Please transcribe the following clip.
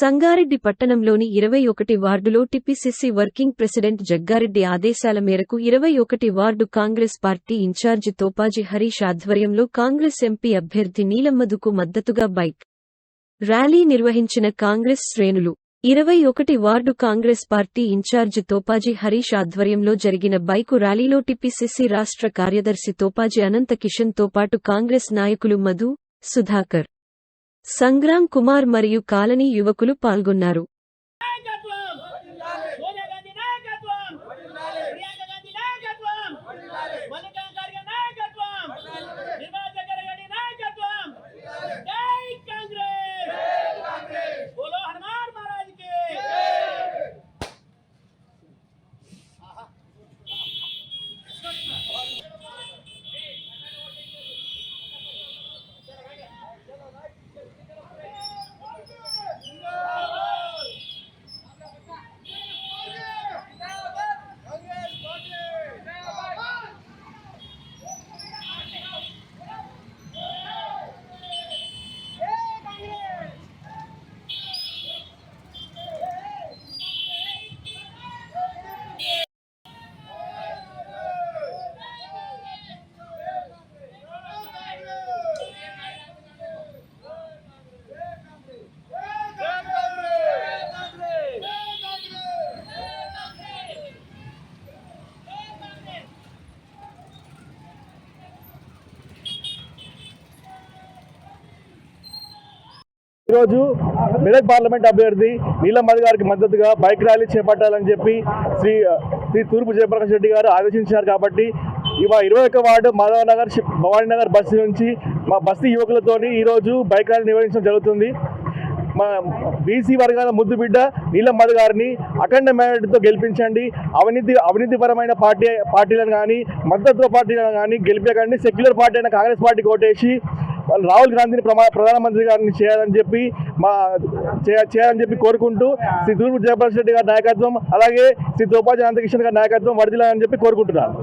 సంగారెడ్డి పట్టణంలోని ఇరవై ఒకటి వార్డులో టిపిసిసి వర్కింగ్ ప్రెసిడెంట్ జగ్గారెడ్డి ఆదేశాల మేరకు ఇరవై ఒకటి ward Congress party incharge Topaji Harish ఆధ్వర్యంలో కాంగ్రెస్ ఎంపీ అభ్యర్థి నీలమ్మదుకు మద్దతుగా బైక్ ర్యాలీ నిర్వహించిన కాంగ్రెస్ శ్రేణులు. ఇరవై ఒకటి ward Congress party incharge Topaji Harish ఆధ్వర్యంలో జరిగిన బైకు ర్యాలీలో టిపిసిసి రాష్ట్ర కార్యదర్శి తోపాజీ అనంత కిషన్తో పాటు కాంగ్రెస్ నాయకులు మధు సుధాకర్. సంగ్రామ్ కుమార్ మరియు కాలనీ యువకులు పాల్గొన్నారు. ఈరోజు మెదక్ పార్లమెంట్ అభ్యర్థి నీలమ్మది గారికి మద్దతుగా బైక్ ర్యాలీ చేపట్టాలని చెప్పి శ్రీ శ్రీ తూర్పు జయప్రకాష్ రెడ్డి గారు ఆదేశించారు కాబట్టి ఇవాళ ఇరవై ఒక్క వార్డు మాధవ నగర్ భవానీ నగర్ బస్తీ నుంచి మా బస్తీ యువకులతోని ఈరోజు బైక్ ర్యాలీ నిర్వహించడం జరుగుతుంది. మా బీసీ వర్గాల ముద్దు బిడ్డ నీలమ్మది గారిని అఖండ మేరటితో గెలిపించండి. అవినీతి అవినీతిపరమైన పార్టీ పార్టీలను కానీ మద్దతు పార్టీలను కానీ గెలిపేకండి సెక్యులర్ పార్టీ అయిన కాంగ్రెస్ పార్టీకి ఓటేసి రాహుల్ గాంధీని ప్రమా ప్రధానమంత్రి గారిని చేయాలని చెప్పి మా చేయ- చేయాలని చెప్పి కోరుకుంటూ శ్రీ తూర్పు జయప్రకాష్ రెడ్డి గారి నాయకత్వం అలాగే శ్రీ తోపాజీ అనంతకిషన్ గారి నాయకత్వం వరదిలాలని చెప్పి కోరుకుంటున్నాను.